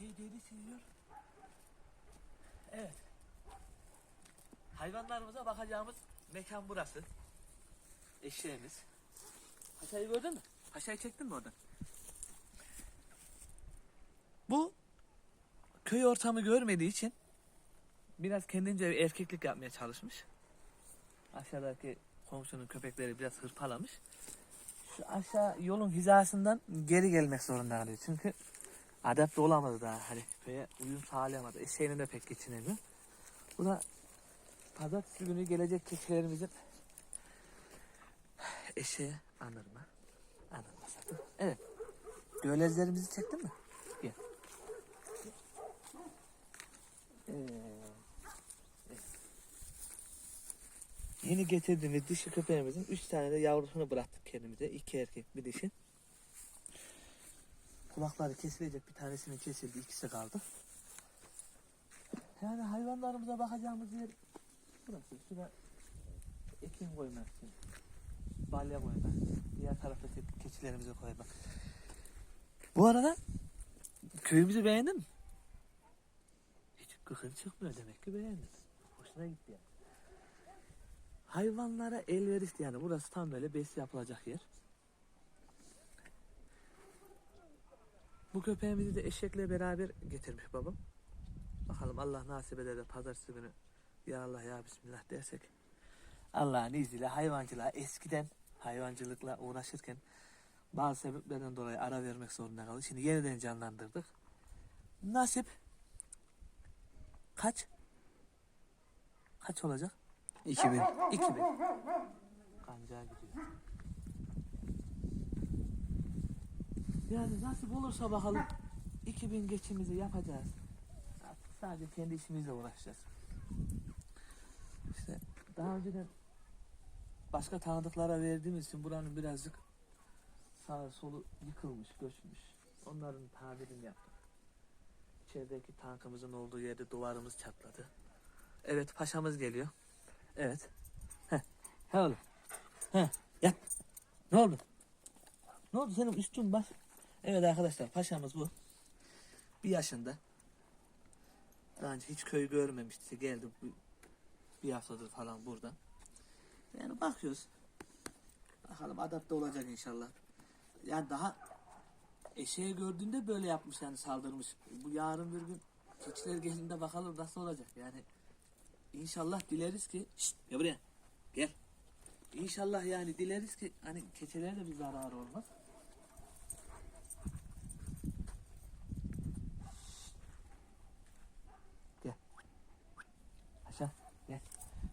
Eşeği deli seviyor. Evet. Hayvanlarımıza bakacağımız mekan burası. Eşeğimiz. Paşayı gördün mü? Paşayı çektin mi oradan? Bu köy ortamı görmediği için biraz kendince erkeklik yapmaya çalışmış. Aşağıdaki komşunun köpekleri biraz hırpalamış. Şu aşağı yolun hizasından geri gelmek zorunda kalıyor. Çünkü adapte olamadı daha hani köye uyum sağlayamadı. Eşeğine de pek geçinemiyor. Bu da pazartesi günü gelecek keçilerimizin eşeğe anırma. Anırma sakın. Evet. Gölezlerimizi çektin mi? Gel. Ee, evet. Yeni getirdiğimiz dişi köpeğimizin 3 tane de yavrusunu bıraktık kendimize. İki erkek bir dişi. Kulakları kesilecek bir tanesinin kesildi ikisi kaldı. Yani hayvanlarımıza bakacağımız yer burası. Şurada ekin koymak için. Balya koymak. Diğer tarafta te- keçilerimizi koymak. Bu arada köyümüzü beğendin mi? Hiç kıkır çıkmıyor demek ki beğendin. Hoşuna gitti yani. Hayvanlara elverişli yani. Burası tam böyle besi yapılacak yer. Bu köpeğimizi de eşekle beraber getirmiş babam. Bakalım Allah nasip eder de pazartesi günü ya Allah ya Bismillah dersek. Allah'ın izniyle hayvancılığa eskiden hayvancılıkla uğraşırken bazı sebeplerden dolayı ara vermek zorunda kaldık. Şimdi yeniden canlandırdık. Nasip kaç? Kaç olacak? 2000. 2000. Kancağa gidiyor. Yani nasip olursa bakalım 2000 geçimizi yapacağız. Artık sadece kendi işimizle uğraşacağız. İşte daha önceden başka tanıdıklara verdiğimiz için buranın birazcık sağı solu yıkılmış, göçmüş. Onların tamirini yaptık. İçerideki tankımızın olduğu yerde duvarımız çatladı. Evet paşamız geliyor. Evet. Heh. He oğlum. Heh. Yat. Ne oldu? Ne oldu senin üstün baş? Evet arkadaşlar paşamız bu. Bir yaşında. Daha önce hiç köy görmemişti. Geldi bir haftadır falan burada. Yani bakıyoruz. Bakalım adapte olacak inşallah. Yani daha eşeği gördüğünde böyle yapmış yani saldırmış. Bu yarın bir gün keçiler geldiğinde bakalım nasıl olacak yani. İnşallah dileriz ki şşt ya buraya gel. İnşallah yani dileriz ki hani keçilere de bir zararı olmaz. Gel. Aşağı gel.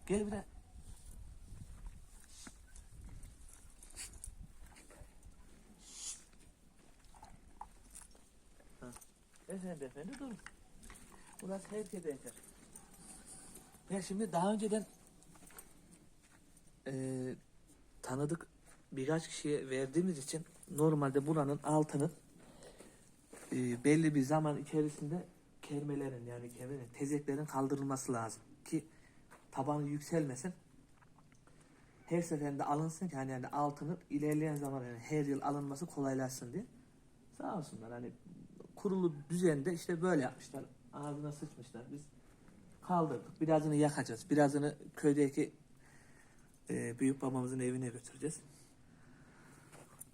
Gel bir de. Efendi efendi dur. Burası herkese yeter. Ya şimdi daha önceden eee, tanıdık birkaç kişiye verdiğimiz için normalde buranın altının eee, belli bir zaman içerisinde kermelerin yani kermelerin, tezeklerin kaldırılması lazım ki tabanı yükselmesin. Her seferinde alınsın ki hani yani altını ilerleyen zaman yani her yıl alınması kolaylaşsın diye. Sağ olsunlar hani kurulu düzende işte böyle yapmışlar. Ağzına sıçmışlar. Biz kaldırdık. Birazını yakacağız. Birazını köydeki e, büyük babamızın evine götüreceğiz.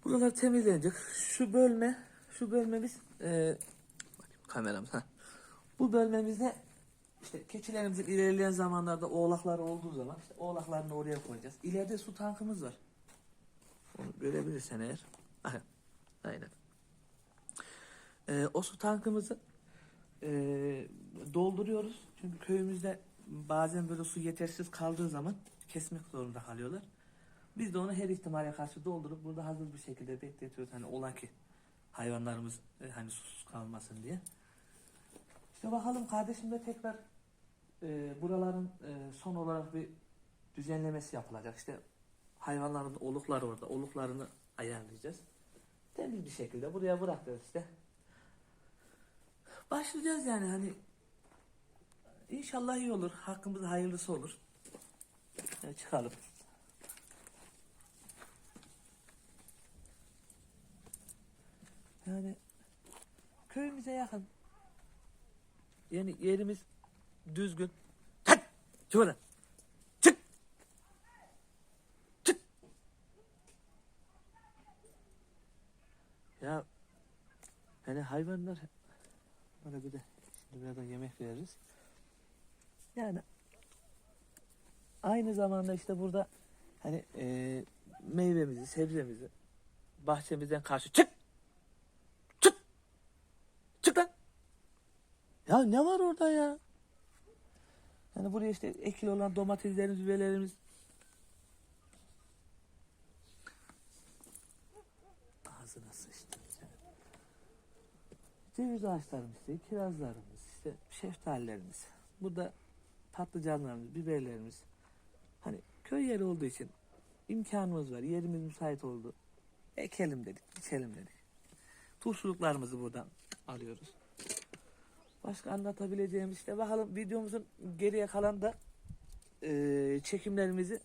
Buralar temizlenecek. Şu bölme, şu bölmemiz e, ha. Bu bölmemizde işte keçilerimizin ilerleyen zamanlarda oğlaklar olduğu zaman işte oğlaklarını oraya koyacağız. İleride su tankımız var. Onu görebilirsen eğer. Aha, Aynen. E, o su tankımızı e, dolduruyoruz. Çünkü köyümüzde bazen böyle su yetersiz kaldığı zaman kesmek zorunda kalıyorlar. Biz de onu her ihtimale karşı doldurup burada hazır bir şekilde bekletiyoruz. Hani ola ki hayvanlarımız e, hani susuz kalmasın diye. İşte bakalım kardeşim de tekrar e, buraların e, son olarak bir düzenlemesi yapılacak. İşte hayvanların olukları orada. Oluklarını ayarlayacağız. Temiz bir şekilde buraya bırakıyoruz işte. Başlayacağız yani hani İnşallah iyi olur. Hakkımızda hayırlısı olur. Yani çıkalım. Yani köyümüze yakın. Yani yerimiz düzgün. Tık! Çık. Çık! Çık! Ya hani hayvanlar bana bir de şimdi birazdan yemek veririz. Yani aynı zamanda işte burada hani eee meyvemizi, sebzemizi bahçemizden karşı! Çık! Çık lan! Ya ne var orada ya? Yani buraya işte ekili olan domateslerimiz, biberlerimiz ağzına sıçtı. Ceviz ağaçlarımız işte, kirazlarımız, işte şeftalilerimiz. Burada patlıcanlarımız, biberlerimiz. Hani köy yeri olduğu için imkanımız var, yerimiz müsait oldu. Ekelim dedik, içelim dedik. Turşuluklarımızı buradan alıyoruz. Başka anlatabileceğimiz işte bakalım videomuzun geriye kalan da eee, çekimlerimizi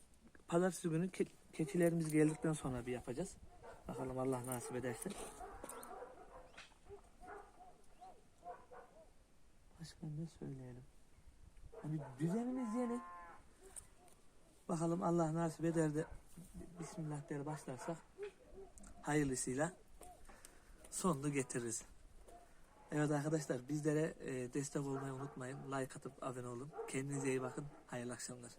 pazartesi günü ke- keçilerimiz geldikten sonra bir yapacağız. Bakalım Allah nasip ederse. Başka ne söyleyelim? Hani düzenimiz yeni. Bakalım Allah nasip eder de Bismillah der başlarsak hayırlısıyla sonunu getiririz. Evet arkadaşlar bizlere e, destek olmayı unutmayın. Like atıp abone olun. Kendinize iyi bakın. Hayırlı akşamlar.